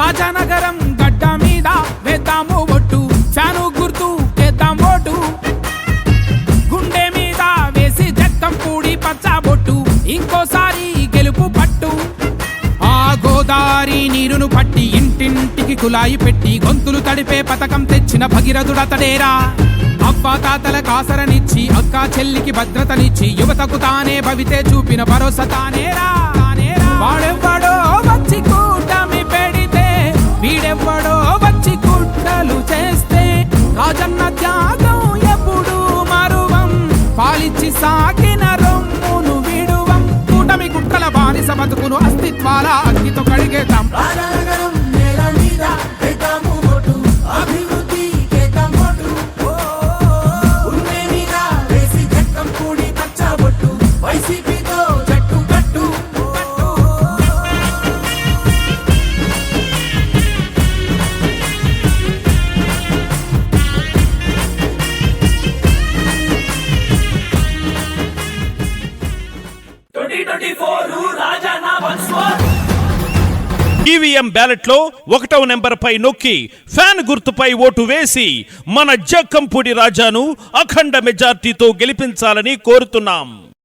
రాజానగరం గడ్డ మీద వేద్దాము ఒట్టు. చాను గుర్తు చేద్దాం ఓటు గుండె మీద వేసి జక్కం పూడి పచ్చబొట్టు ఇంకోసారి గెలుపు పట్టు. ఆ గోదారి నీరును పట్టి ఇంటింటికి కులాయి పెట్టి గొంతులు తడిపే పథకం తెచ్చిన భగీరథుడతడేరా అబ్బా తాతల కాసరనిచ్చి అక్క చెల్లికి భద్రతనిచ్చి యువతకు తానే భవితే చూపిన భరోసా తానేరా. పాలిచ్చి సాకిన రొమ్మును విడువం. కూటమి కుట్రల బానిస బతుకును అస్తిత్వాల అగ్నితో కడిగేద్దాం. ఈవీఎం బ్యాలెట్లో ఒకటవ నెంబర్ పై నొక్కి ఫ్యాన్ గుర్తుపై ఓటు వేసి మన జక్కంపూడి రాజాను అఖండ మెజార్టీతో గెలిపించాలని కోరుతున్నాం.